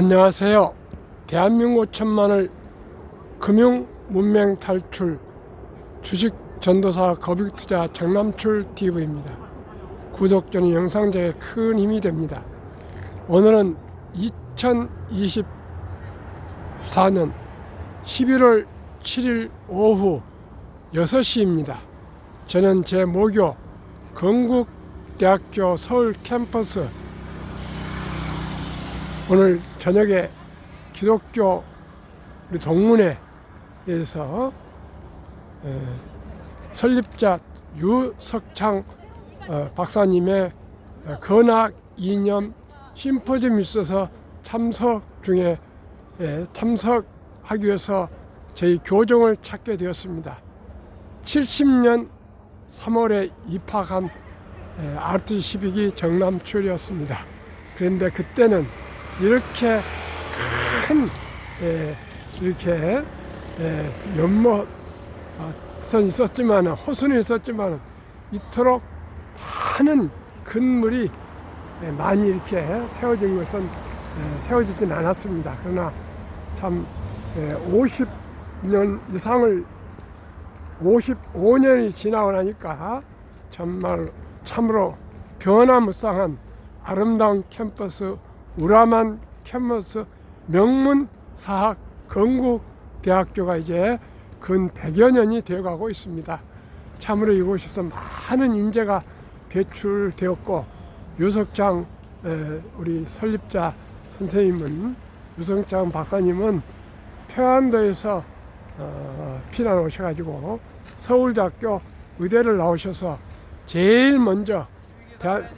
안녕하세요. 대한민국 천만을 금융 문맹 탈출 주식 전도사 거북 투자 정남출 TV입니다. 구독자는 영상 제에 큰 힘이 됩니다. 오늘은 2024년 11월 7일 오후 6시입니다. 저는 제 모교 건국대학교 서울 캠퍼스 오늘 저녁에 기독교 우리 동문회에서 에, 설립자 유석창 어, 박사님의 어, 건학 이념 심포지엄 있어서 참석 중에 에, 참석하기 위해서 저희 교정을 찾게 되었습니다. 70년 3월에 입학한 에, RT12기 정남 출이었습니다. 그런데 그때는 이렇게 큰 예, 이렇게 예, 연못선 있었지만 호순이 있었지만 이토록 많은 근물이 예, 많이 이렇게 세워진 것은 예, 세워지진 않았습니다. 그러나 참 예, 50년 이상을 55년이 지나고 나니까 정말 참으로 변화무쌍한 아름다운 캠퍼스 우라만 캠퍼스 명문 사학 건국 대학교가 이제 근 100여 년이 되어가고 있습니다. 참으로 이곳에서 많은 인재가 배출되었고 유석장 에, 우리 설립자 선생님은 유석장 박사님은 평안도에서 어, 피난 오셔가지고 서울대학교 의대를 나오셔서 제일 먼저 대한,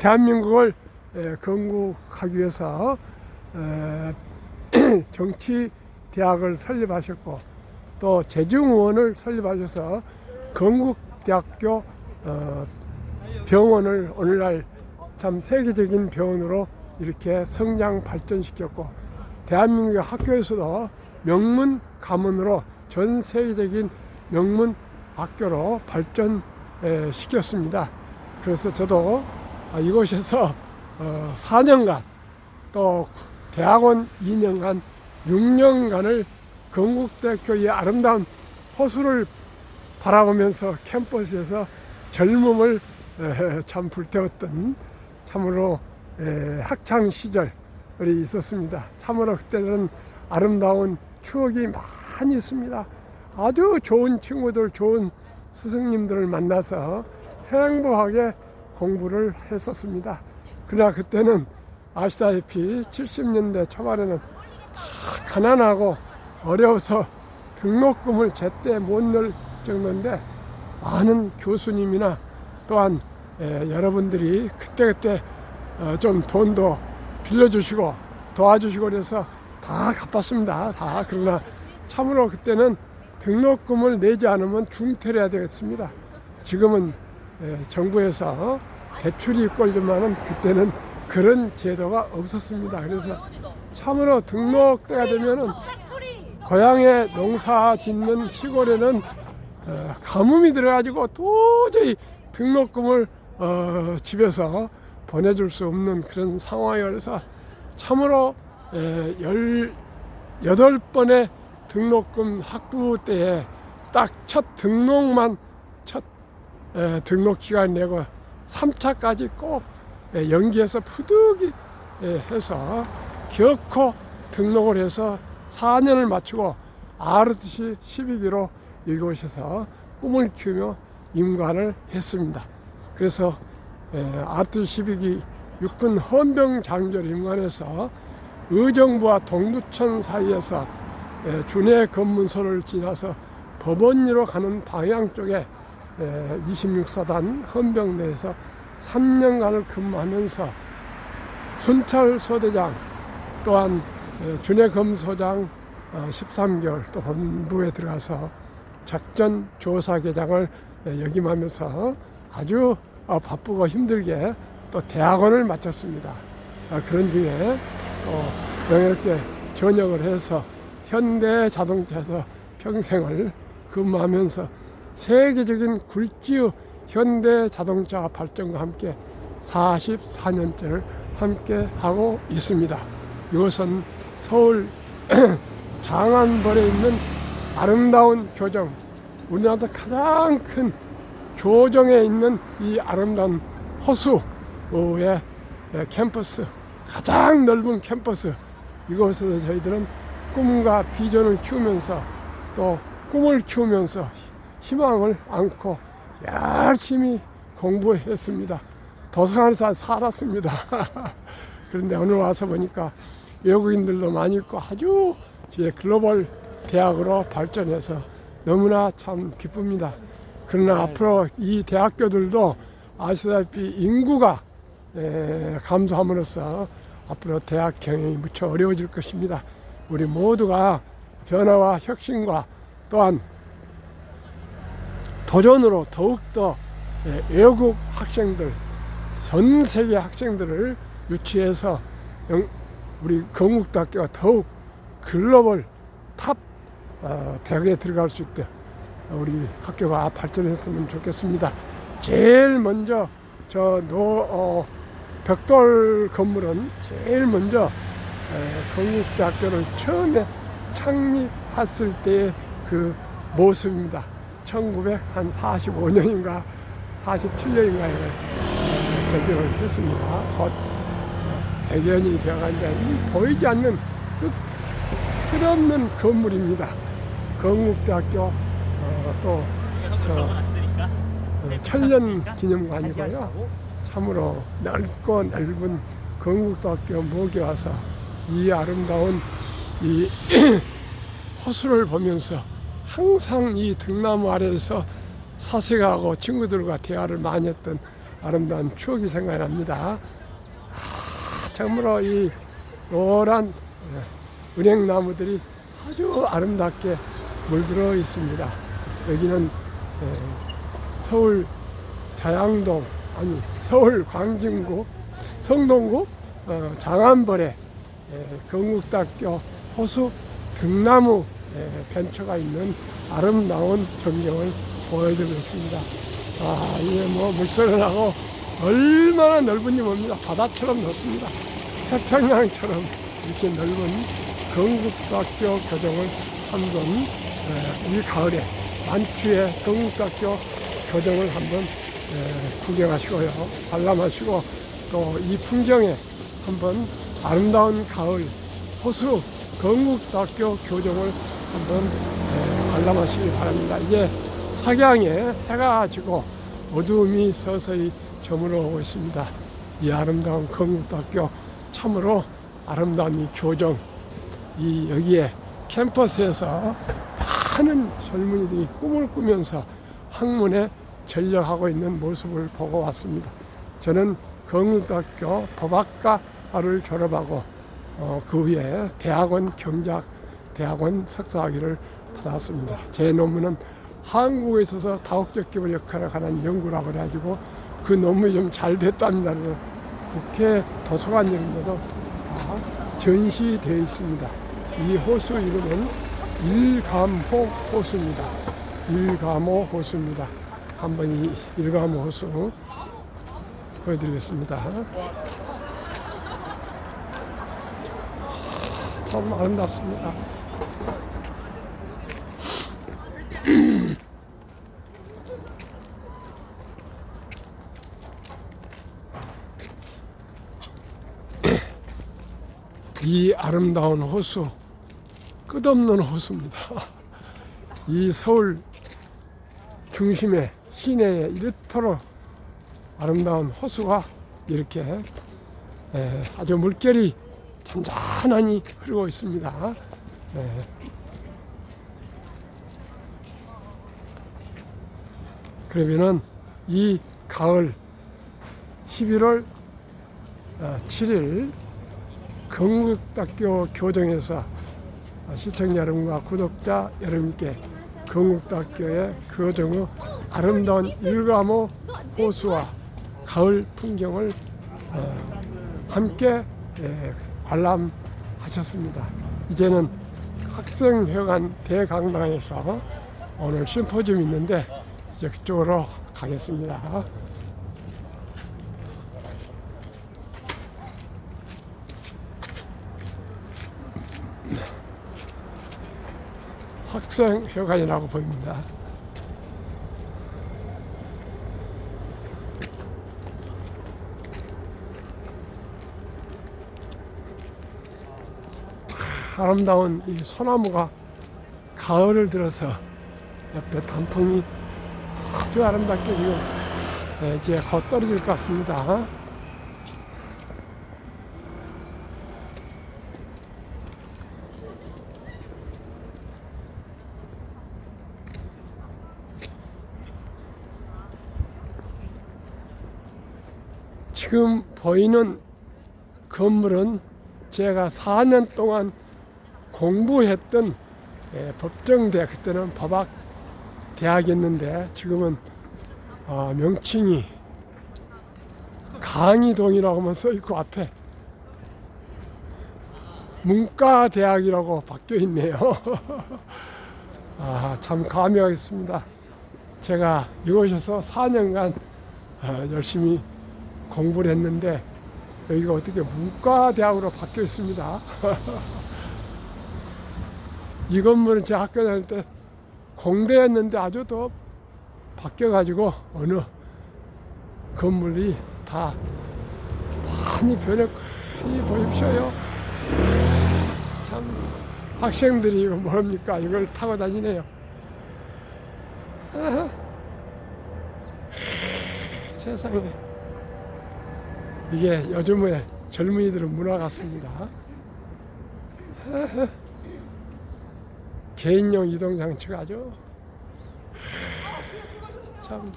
대한민국을 에, 건국하기 위해서 에, 정치 대학을 설립하셨고 또 재중의원을 설립하셔서 건국대학교 어, 병원을 오늘날 참 세계적인 병원으로 이렇게 성장 발전시켰고 대한민국의 학교에서도 명문 가문으로 전 세계적인 명문 학교로 발전시켰습니다. 그래서 저도 아, 이곳에서 어, 4년간 또 대학원 2년간 6년간을 건국대학교의 아름다운 호수를 바라보면서 캠퍼스에서 젊음을 에, 참 불태웠던 참으로 에, 학창 시절이 있었습니다. 참으로 그때는 아름다운 추억이 많이 있습니다. 아주 좋은 친구들, 좋은 스승님들을 만나서 행복하게 공부를 했었습니다. 그러나 그때는 아시다시피 70년대 초반에는 다 가난하고 어려워서 등록금을 제때 못 넣을 정도인데 많은 교수님이나 또한 에, 여러분들이 그때그때 어, 좀 돈도 빌려주시고 도와주시고 그래서 다 갚았습니다. 다 그러나 참으로 그때는 등록금을 내지 않으면 중퇴를 해야 되겠습니다. 지금은 에, 정부에서 대출이 이지만은 그때는 그런 제도가 없었습니다. 그래서 참으로 등록 때가 되면은 고향에 농사 짓는 시골에는 어, 가뭄이 들어가지고 도저히 등록금을 어, 집에서 보내줄 수 없는 그런 상황이어서 참으로 에, 열 여덟 번의 등록금 학부 때에 딱 첫 등록만 첫 에, 등록 기간 내고 3차까지 꼭 에, 연기해서 푸득이 에, 해서 결코 등록을 해서 4년을 마치고 RTC 12기로 이곳에서 꿈을 키우며 임관을 했습니다. 그래서 RTC 12기 육군 헌병 장교를 임관해서 의정부와 동두천 사이에서 에, 준해 검문소를 지나서 법원리로 가는 방향 쪽에 26사단 헌병대에서 3년간을 근무하면서 순찰 소대장 또한 준해 검소장 13개월 또 본부에 들어가서 작전 조사 계장을 역임하면서 아주 어, 바쁘고 힘들게 또 대학원을 마쳤습니다. 아, 그런 중에 또 명예롭게 전역을 해서 현대 자동차에서 평생을 근무하면서 세계적인 굴지의 현대 자동차 발전과 함께 44년째를 함께 하고 있습니다. 이것은 서울 장안벌에 있는 아름다운 교정, 우리나라에서 가장 큰 교정에 있는 이 아름다운 호수의 캠퍼스, 가장 넓은 캠퍼스, 이곳에서 저희들은 꿈과 비전을 키우면서 또 꿈을 키우면서 희망을 안고 열심히 공부했습니다. 도서관에서 살았습니다. 그런데 오늘 와서 보니까 외국인들도 많이 있고 아주 이제 글로벌 대학으로 발전해서 너무나 참 기쁩니다. 그러나 앞으로 이 대학교들도 아시다시피 인구가 에, 감소함으로써 앞으로 대학 경영이 무척 어려워질 것입니다. 우리 모두가 변화와 혁신과 또한 도전으로 더욱더 예, 외국 학생들, 전 세계 학생들을 유치해서 영- 우리 건국대학교가 더욱 글로벌 탑 어, 100에 들어갈 수 있도록 우리 학교가 발전했으면 좋겠습니다. 제일 먼저 저 노, 어, 벽돌 건물은 제일 먼저 에, 건국대학교를 처음에 창립했을 때의 그 모습입니다. 1945년인가 47년인가에 개교를 했습니다. 곧 100년이 되어간데 이 보이지 않는 그 끝없는 건물입니다. 건국대학교 어, 또 저, 어, 천년 기념관이고요. 참으로 넓고 넓은 건국대학교 목에 와서 이 아름다운 이 호수를 보면서 항상 이 등나무 아래에서 사색하고 친구들과 대화를 많이 했던 아름다운 추억이 생각납니다. 아, 참으로 이 노란 예, 은행나무들이 아주 아름답게 물들어 있습니다. 여기는 예, 서울 자양동 아니 서울 광진구 성동구 어, 장안벌에 예, 건국대학교 호수 등나무 예, 벤처가 있는 아름다운 전경을 보여드리고 있습니다. 아 이게 뭐 물소리나고 얼마나 넓은지 봅니다. 바다처럼 넓습니다. 태평양처럼 이렇게 넓은 건국대학교 교정을 한번 예, 이 가을에 만추의 건국대학교 교정을 한번 예, 구경하시고요. 관람하시고 또 이 풍경에 한번 아름다운 가을 호수 건국대학교 교정을 한번 예, 관람하시기 바랍니다. 이제 석양에 해가 지고 어두움이 서서히 저물어 오고 있습니다. 이 아름다운 건국대학교 참으로 아름다운 이 교정 이 여기에 캠퍼스에서 많은 젊은이들이 꿈을 꾸면서 학문에 전력하고 있는 모습을 보고 왔습니다. 저는 건국대학교 법학과를 졸업하고 어, 그 후에 대학원 경작 대학원 석사학위를 받았습니다. 제 논문은 한국에 있어서 다국적 기본 역할을 하는 연구라고 그래가지고 그 논문이 좀 잘 됐답니다. 그래서 국회 도서관 이런 데도 다 전시되어 있습니다. 이 호수 이름은 일감호 호수입니다. 일감호 호수입니다. 한번 이 일감호 호수 보여드리겠습니다. 참 아름답습니다. 이 아름다운 호수, 끝없는 호수입니다. 이 서울 중심의 시내에 이렇도록 아름다운 호수가 이렇게 에, 아주 물결이 잔잔하니 흐르고 있습니다. 그러면은 이 가을 11월 7일 건국대학교 교정에서 시청자 여러분과 구독자 여러분께 건국대학교의 교정의 아름다운 일감호 호수와 가을 풍경을 어, 함께 예, 관람하셨습니다. 이제는 학생회관 대강당에서 오늘 심포지엄 있는데 이제 그쪽으로 가겠습니다. 학생 회관이라고 보입니다. 아름다운 이 소나무가 가을을 들어서 옆에 단풍이 아주 아름답게 지금 예, 이제 곧 떨어질 것 같습니다. 지금 보이는 건물은 제가 4년 동안 공부했던 예, 법정대 그때는 법학 대학이었는데 지금은 어, 명칭이 강의동이라고만 써 있고 앞에 문과대학이라고 바뀌어 있네요. 아, 참 감회가 있습니다. 제가 이곳에서 4년간 어, 열심히 공부를 했는데 여기가 어떻게 문과대학으로 바뀌어 있습니다. 이 건물은 제 학교 다닐 때 공대였는데 아주 더 바뀌어가지고 어느 건물이 다 많이 변했고 이 보십시오요. 참 학생들이 이거 뭡니까 이걸 타고 다니네요. 아하. 세상에 이게 요즘의 젊은이들은 문화 같습니다. 아하. 개인용 이동 장치가 아주 참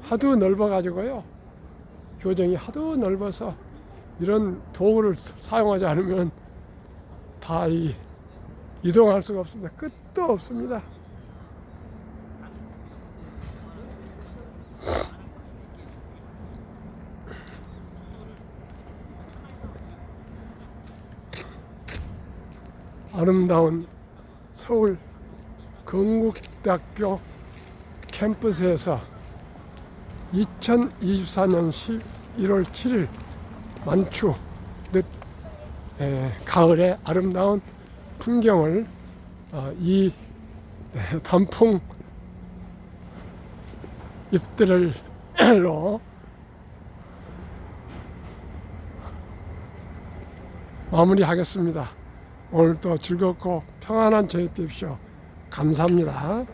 하도 넓어 가지고요. 교정이 하도 넓어서 이런 도구를 사용하지 않으면 다 이 이동할 수가 없습니다. 끝도 없습니다 아름다운 서울 건국대학교 캠퍼스에서 2024년 11월 7일 만추 늦 에, 가을의 아름다운 풍경을 어, 이 에, 단풍 잎들을로 마무리하겠습니다. 오늘도 즐겁고 평안한 저녁 되십시오. 감사합니다.